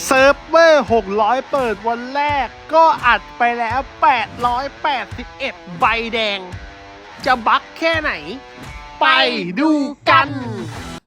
เซิร์ฟเวอร์ 600 เปิดวันแรกก็อัดไปแล้ว 881 ใบแดง จะบักแค่ไหน ไปดูกัน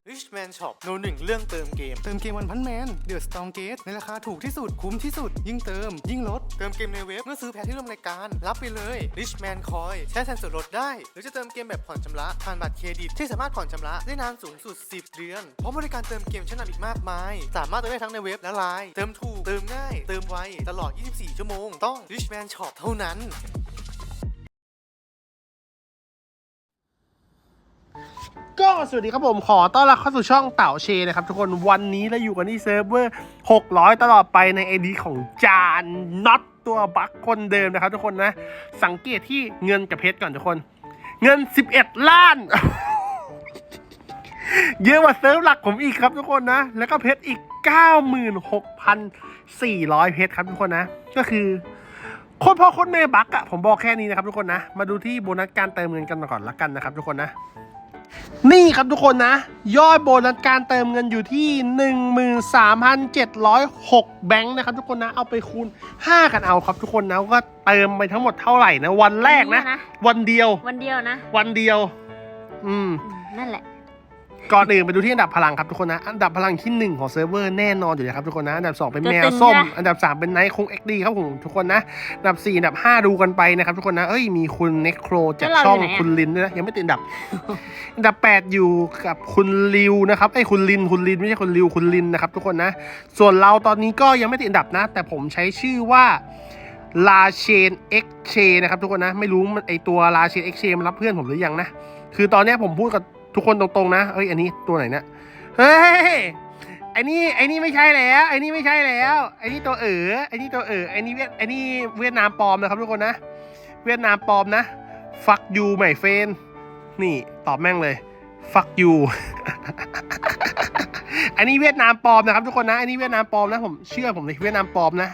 Richman Shop โนหนึ่งเรื่องเติมเกม เติมเกมวันพันแมนเดือดสตองเกตในราคาถูกที่สุดคุ้มที่สุด ยิ่งเติม ยิ่งลด เติมเกมในเว็บเมื่อซื้อแพ็คที่ร่วมรายการ รับไปเลย Richman Coin ใช้แทนส่วนลดได้ หรือจะเติมเกมแบบผ่อนชำระผ่านบัตรเครดิตที่สามารถผ่อนชำระได้นานสูงสุด 10 เดือนพร้อมบริการเติมเกมชั้นนำอีกมากมาย สามารถเติมได้ทั้งในเว็บและไลน์เติมถูกเติมง่าย เติมไวตลอด 24 ชั่วโมง ต้อง Richman Shop เท่านั้น ก็สวัสดีครับผมขอต้อนรับเข้าสู่ช่องเต่าเชนะครับ ทุกคนวันนี้เราอยู่กันที่เซิร์ฟเวอร์ 600 ตลอดไปในไอดีของจานน็อตตัวบัคคนเดิมนะครับ ทุกคนนะ สังเกตที่เงินกับเพชรก่อนทุกคน เงิน 11 ล้าน เยอะกว่าเซิร์ฟหลักผมอีกครับทุกคนนะ แล้วก็เพชรอีก 96,400 เพชรครับทุกคนนะ ก็คือโคตรพ่อโคตรแม่บักอะผมบอกแค่นี้นะครับทุกคนนะ มาดูที่โบนัสการเติมเงินกันก่อนละกันนะครับทุกคนนะ นี่ครับทุกคนนะ ยอดโบนัสการเติมเงินอยู่ที่ 13,706 แบงค์นะครับทุกคนนะ เอาไปคูณ 5 กันเอาครับทุกคนนะว่าเติมไปทั้งหมดเท่าไหร่นะ วันแรกนะ วันเดียว วันเดียวนะ วันเดียว อืมอืมนั่นแหละ ก่อนอื่นไปดูที่อันดับพลังครับทุกคนนะ อันดับพลังที่หนึ่งของเซิร์ฟเวอร์แน่นอนอยู่แล้วครับทุกคนนะ อันดับสองเป็นตัวแมตึวงส้มนะอันดับสามเป็นไนท์คงเอ็กดีครับผมทุกคนนะ อันดับสี่อันดับห้าดูกันไปนะครับทุกคนนะ เอ้ยมีคุณเน็กโครจากแล้วเราช่องอยู่ไหนอะคุณลินด้วยนะยังไม่ติดอันดับ อันดับแปดอยู่กับคุณลิวนะครับไอ้ยคุณลินคุณลินไม่ใช่คุณลิวคุณลินนะครับทุกคนนะ ส่วนเราตอนนี้ก็ยังไม่ติดอันดับนะ แต่ผมใช้ชื่อว่าลาเชนเอ็กเชนะครับทุกคนนะ ไม่รู้มันไอตัวลาเชนเอ็กเชมันรับเพื่อนผมหรือยังนะ คือตอนเนี้ยผมพูดกับ ทุกคนตรงๆนะเอ้ยอันนี้ตัวไหนเนี่ยเฮ้ยไอ้นี่ไอ้นี่ไม่ใช่แล้วไอ้นี่ไม่ใช่แล้วไอ้นี่ตัวเอ๋อไอ้นี่ตัวเอ๋อไอ้นี่เวียดไอ้นี่เวียดนามปลอมนะครับทุกคนนะ เวียดนามปลอมนะ fuck you ใหม่เฟนนี่ตอบแม่งเลย fuck you อันนี้เวียดนามปลอมนะครับทุกคนนะอันนี้เวียดนามปลอมนะผมเชื่อผมเลยเวียดนามปลอมนะ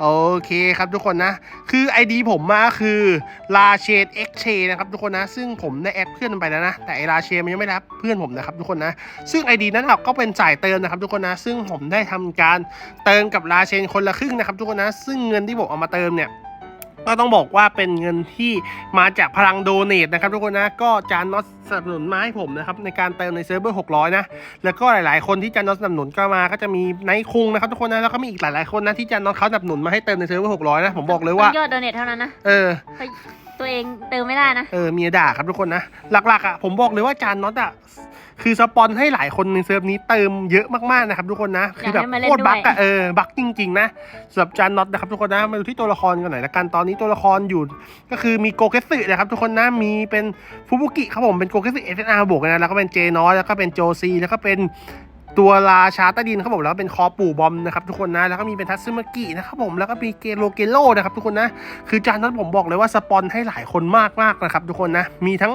โอเคครับทุกคนนะ คือ ID ผมมาคือลาเชนเอ็กเชนะครับทุกคนนะ ซึ่งผมได้แอดเพื่อนไปแล้วนะ แต่ไอลาเชนมันยังไม่รับเพื่อนผมนะครับทุกคนนะ ซึ่ง ID นั้นเราก็เป็นจ่ายเติมนะครับทุกคนนะ ซึ่งผมได้ทำการเติมกับลาเชนคนละครึ่งนะครับทุกคนนะ ซึ่งเงินที่ผมเอามาเติมเนี่ย ก็ต้องบอกว่าเป็นเงินที่มาจากพลังโดเนทนะครับทุกคนนะก็จานน็อตสนับสนุนมาให้ผมนะครับในการเติมในเซิร์ฟเวอร์600 นะ แล้วก็หลายๆ คนที่จานน็อตสนับสนุนก็มาก็จะมีไนท์คุงนะครับทุกคนนะแล้วก็มีอีกหลายๆคนนะที่จานน็อตเขาสนับสนุนมาให้เติมในเซิร์ฟเวอร์600นะผมบอกเลยว่าต้องยอดโดเนทเท่านั้นนะเออเพราะตัวเองเติมไม่ได้นะ เออมีด่าครับทุกคนนะ หลักๆอะผมบอกเลยว่าจานน็อตอะ คือสปอนให้หลายคนในเซิร์ฟนี้เติมเยอะมากๆนะครับทุกคนนะ คือแบบอยากให้มาเล่นโคตรบั๊กอะด้วยเออบั๊กจริงๆนะสำหรับจานน็อตนะครับทุกคนนะมาดูที่ตัวละครกันหน่อยละกันตอนนี้ตัวละครอยู่ ก็คือมีโกเกสึนะครับทุกคนนะมีเป็นฟูบุกิครับผมเป็นโกเกสึเอสเอ็นอาร์บวกกันนะแล้วก็เป็นเจนอสแล้วก็เป็นโจซีแล้วก็เป็นตัวราชาใต้ดินครับผมแล้วก็เป็นคอปู่บอมนะครับทุกคนนะแล้วก็มีเป็นทัตสึมากินะครับผมแล้วก็มีเกโรเกโรนะครับทุกคนนะคือจานนั้นผมบอกเลยว่าสปอนให้หลายคนมากมากๆนะครับทุกคนนะมีทั้ง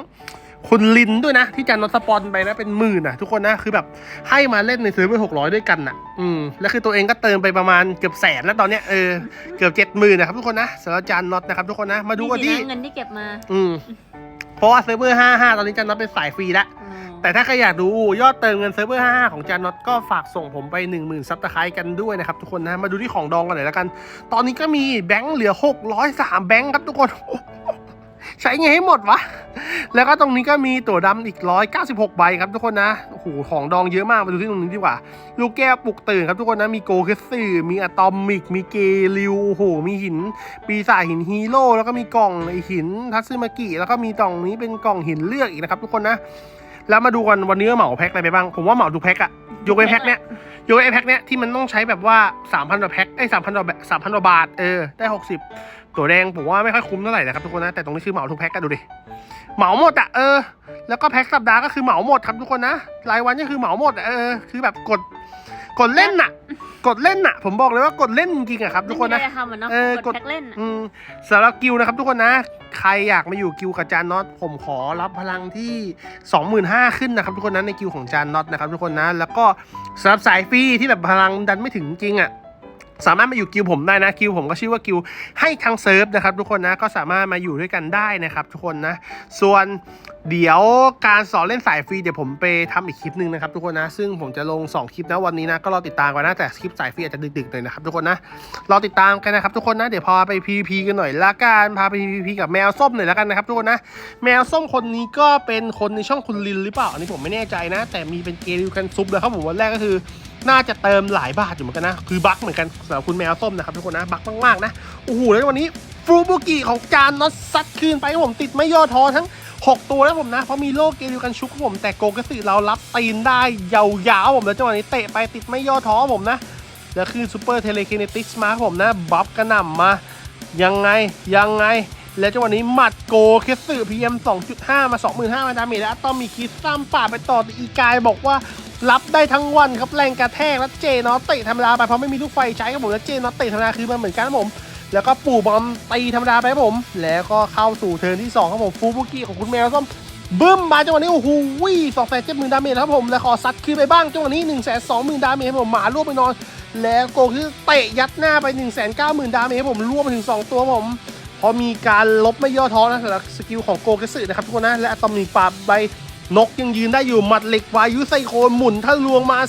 คุณลินด้วยนะ ที่จานนท์สปอนไปนะเป็นหมื่นอะ ทุกคนนะคือแบบให้มาเล่นในเซิร์ฟเวอร์หกร้อยด้วยกันอะ อืมแล้วคือตัวเองก็เติมไปประมาณเกือบแสนแล้วตอนเนี้ยเออเกือบเจ็ดหมื่นนะครับทุกคนนะสำหรับจานน็อตนะครับทุกคนนะมาดูกันที่สิะเงินที่เก็บมา อืมเพราะว่าเซิร์ฟเวอร์ห้าห้าตอนนี้จานน็อตเป็นสายฟรีแล้วอืมแต่ถ้าใครอยากดูยอดเติมเงินเซิร์ฟเวอร์ 55 ของจานน็อตก็ฝากส่งผมไป 10,000 ซับสไครต์กันด้วยนะครับทุกคนนะ มาดูที่ของดองกันหน่อยแล้วกัน ตอนนี้ก็มีแบงค์เหลือ 603 แบงค์ครับทุกคน ใช้ไงให้หมดวะ แล้วก็ตรงนี้ก็มีตั๋วดำอีก 196 ใบครับทุกคนนะ โอ้โห ของดองเยอะมาก มาดูที่ตรงนี้ดีกว่า ลูกแก้วปลุกตื่นครับทุกคนนะ มีโกเคสึมีอะตอมิก มีเกลิว โอ้โห มีหิน ปีศาจหินฮีโร่ แล้วก็มีกล่องไอหินทัตสึมากิ แล้วก็มีกล่องนี้เป็นกล่องหินเลือกอีกนะครับทุกคนนะ แล้วมาดูกันวันนี้เหมาแพ็คอะไรไปบ้าง ผมว่าเหมาทุกแพ็คอะยกเว้นแพ็คเนี้ยยกเว้นไอ้แพ็คเนี้ยที่มันต้องใช้แบบว่า3,000กว่าแพ็คไอ้สามพันกว่าสามพันกว่าบาท เออ ได้ 60 ตัวแดงผมว่าไม่ค่อยคุ้มเท่าไหร่นะครับทุกคนนะแต่ตรงนี้คือเหมาทุกแพ็คกันดูดิเหมาหมดอะเออ แล้วก็แพ็คสัปดาห์ก็คือเหมาหมดครับทุกคนนะรายวันก็คือเหมาหมดอะเออ คือแบบกดกดเล่นน่ะ กดเล่นน่ะ ผมบอกเลยว่ากดเล่นจริงๆอะครับ ทุกคนนะไม่มีอะไรทำอะเนาะเออกกดดแพ็กเล่นอะอืมสำหรับกิวนะครับ ทุกคนนะ ใครอยากมาอยู่กิวกับจานน็อตผมขอรับพลังที่ 25,000ขึ้นนะครับ ทุกคนนะในกิวของจานน็อตนะครับ ทุกคนนะ แล้วก็สำหรับสายฟรีที่แบบพลังดันไม่ถึงจริงอะ่ะ สามารถมาอยู่กิลผมได้นะกิลผมก็ชื่อว่ากิลให้ทางเซิร์ฟนะครับทุกคนนะก็สามารถมาอยู่ด้วยกันได้นะครับทุกคนนะส่วนเดี๋ยวการสอนเล่นสายฟรีเดี๋ยวผมไปทำอีกคลิปหนึ่งนะครับทุกคนนะซึ่งผมจะลง 2 คลิปนะวันนี้นะก็รอติดตามกันนะแต่คลิปสายฟรีอาจจะดึกๆหน่อยนะครับทุกคนนะรอติดตามกันนะครับทุกคนนะเดี๋ยวพาไป PVP กันหน่อยละกันพาไป PVP กับแมวส้มหน่อยละกันนะครับทุกคนนะแมวส้มคนนี้ก็เป็นคนในช่องคุณลินหรือเปล่าอันนี้ผมไม่แน่ใจนะ แต่มีเป็นเกมยูกันซุปเลยครับผมวันแรกก็คือ น่าจะเติมหลายบาทอยู่เหมือนกันนะ คือบั๊กเหมือนกันสำหรับคุณแมวส้มนะครับทุกคนนะบั๊กมากๆนะโอ้โหแล้ววันนี้ฟูบุกิของจานน็อตซัดคืนไปผมติดไม่ย่อท้อทั้ง 6 ตัวแล้วผมนะ เพราะมีโลเกมยูกันชุกผม แต่โกกสิเรารับตีนได้ยาวๆผมแล้วจังหวะนี้เตะไปติดไม่ย่อท้อผมนะแล้วคือซูเปอร์เทเลคินติกส์มาผมนะบัฟกระหน่ำมา ยังไงยังไง แล้วจังหวะนี้หมัดโกเคสึพีเอ็ม2.5มา25,000มาดาเมจแล้วอะตอมมีคิดซ้ำป่าไปต่อแต่อีกายบอกว่า รับได้ทั้งวันครับแรงกระแทกแล้วเจนอตเตะธรรมดาไปเพราะไม่มีลูกไฟใช้ครับผมแล้วเจนอตเตะธรรมดาคือมันเหมือนกันครับผม แล้วก็ปู่บอมตีธรรมดาไปครับผม แล้วก็เข้าสู่เทิร์นที่2ครับผมฟูบุกิของคุณแมวส้มบึ้มมาจังหวะนี้โอ้โหสองแสนเจ็ดหมื่นดาเมจครับผมแล้วขอซัดคืนไปบ้างจังหวะนี้หนึ่งแสนสองหมื่นดาเมจครับผมหมาลวกไปนอน แล้วโกคือเตะยัดหน้าไป1นึ่งแสนเก้าหมื่นดาเมจครับผมรวบไปถึง2ตัวผมพอมีการลบไม่ย่อท้อนะสำหรับสกิลของโกเกสึนะครับทุกคนนะและอะตอมนิกปาใบ นกยังยืนได้อยู่หมัดเหล็กวายุไซโคนหมุนทะลวงมา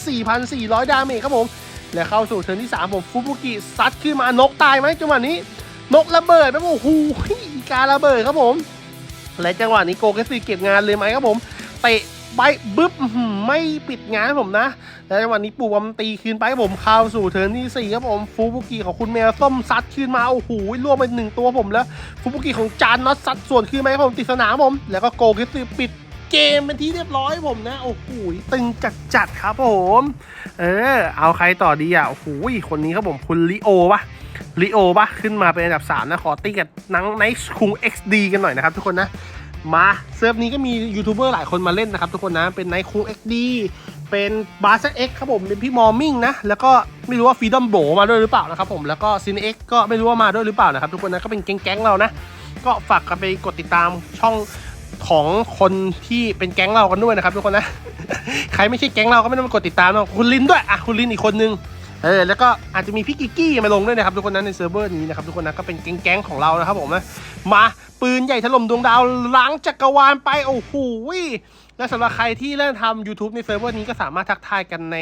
4,400 ดาเมจครับผม และเข้าสู่เทิร์นที่ 3 ผมฟุบุกิซัดขึ้นมานกตายไหมจังหวะนี้ นกระเบิดไปโอ้โหอีการระเบิดครับผม และจังหวะนี้โกเกสึเก็บงานเลยไหมครับผมเตะไปบึ๊บไม่ปิดงานครับผมนะ แล้วจังหวะนี้ปู่บอมตีคืนไปครับผมเข้าสู่เทิร์นที่4ครับผมฟูบุกิของคุณแมวส้มซัดคืนมาโอ้โหรวมไปหนึ่งตัวผมแล้วฟูบุกิของจานน็อตซัดส่วนคืนไหมาให้ผมติดสนามผม แล้วก็โกคิสึปิด เกมเป็นที่เรียบร้อยผมนะ โอ้โหตึงจัดจัดๆครับผม เออ เอาใครต่อดีอะโอ้โหคนนี้ครับผมคุณลิโอปะลิโอปะขึ้นมาเป็นอันดับ 3 นะ ขอตีกับนังไนท์คุง XD กันหน่อยนะครับทุกคนนะ มาเซิร์ฟนี้ก็มียูทูบเบอร์หลายคนมาเล่นนะครับทุกคนนะ เป็นไนท์คุง XD เป็นบาร์เซเอ็กครับผม เป็นพี่มอร์มิงนะ แล้วก็ไม่รู้ว่าฟีดอมโบมาด้วยหรือเปล่านะครับผม แล้วก็ซินเอ็กก็ไม่รู้ว่ามาด้วยหรือเปล่านะครับทุกคนนะ ก็เป็นแก๊งๆเรานะ ก็ฝากกันไปกดติดตามช่อง ของคนที่เป็นแก๊งเรากันด้วยนะครับทุกคนนะ ใครไม่ใช่แก๊งเราก็ไม่ต้องไปกดติดตามนะคุณลินด้วยอะคุณลินอีกคนนึงเออแล้วก็อาจจะมีพี่กิกกี้มาลงด้วยนะครับทุกคนนะในเซิร์ฟเวอร์นี้นะครับทุกคนนะก็เป็นแก๊งๆของเรานะครับผมนะมาปืนใหญ่ถล่มดวงดาวล้างจักรวาลไปโอ้โหและสำหรับใครที่เริ่มทำ YouTube ในเซิร์ฟเวอร์นี้ก็สามารถทักทายกันใน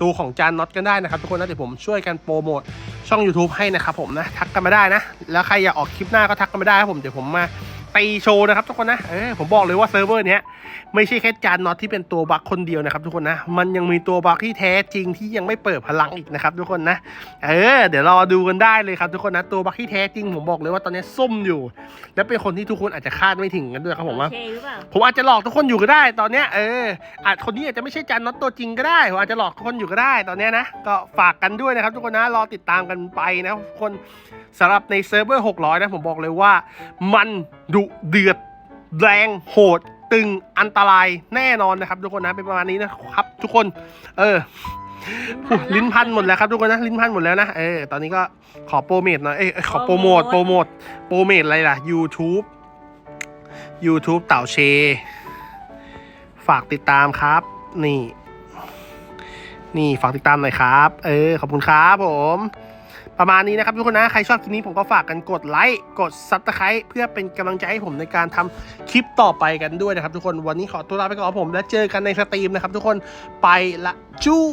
ตัวของจานน็อตกันได้นะครับทุกคนนะเดี๋ยวผมช่วยกันโปรโมทช่อง YouTube ให้นะครับผมนะทักกันมาได้นะ แล้วใครอยากออกคลิปหน้าก็ทักกันมาได้ครับผมเดี๋ยวผมมา ตีโชว์นะครับทุกคนนะเออผมบอกเลยว่าเซิร์ฟเวอร์เนี้ยไม่ใช่แค่จานน็อตที่เป็นตัวบั๊กคนเดียวนะครับทุกคนนะ มันยังมีตัวบั๊กที่แท้จริงที่ยังไม่เปิดพลังอีกนะครับทุกคนนะ เออ เดี๋ยวรอดูกันได้เลยครับทุกคนนะ ตัวบั๊กที่แท้จริงผมบอกเลยว่าตอนนี้ส้มอยู่ และเป็นคนที่ทุกคนอาจจะคาดไม่ถึงกันด้วยครับผมว่าโอเคหรือเปล่าผมอาจจะหลอกทุกคนอยู่ก็ได้ตอนเนี้ยเออ อาจคนนี้อาจจะไม่ใช่จานน็อตตัวจริงก็ได้ผมอาจจะหลอกทุกคนอยู่ก็ได้ตอนเนี้ยนะ ก็ฝากกันด้วยนะครับทุกคนนะ รอติดตามกันไปนะทุกคนสำหรับในเซิร์ฟเวอร์600นะผมบอกเลยว่า มันดุเดือดแรงโหด ตึงอันตรายแน่นอนนะครับ ทุกคนนะเป็นประมาณนี้นะครับ ทุกคน เอออุ๊ยลิ้นพันหมดแล้วครับทุกคนนะลิ้นพันหมดแล้วนะเออตอนนี้ก็ขอโปรโมทหน่อยเอ้ยขอโปรโมทโปรโมทโปรโมทอะไรล่ะ YouTube YouTube เต่าเช ฝากติดตามครับ นี่ นี่ฝากติดตามหน่อยครับ เออ ขอบคุณครับผม ประมาณนี้นะครับทุกคนนะ ใครชอบคลิปนี้ผมก็ฝากกันกดไลค์ กดซับสไครต์เพื่อเป็นกำลังใจให้ผมในการทำคลิปต่อไปกันด้วยนะครับทุกคน วันนี้ขอตัวลาไปก่อนผม แล้วเจอกันในสตรีมนะครับทุกคน ไปละจู้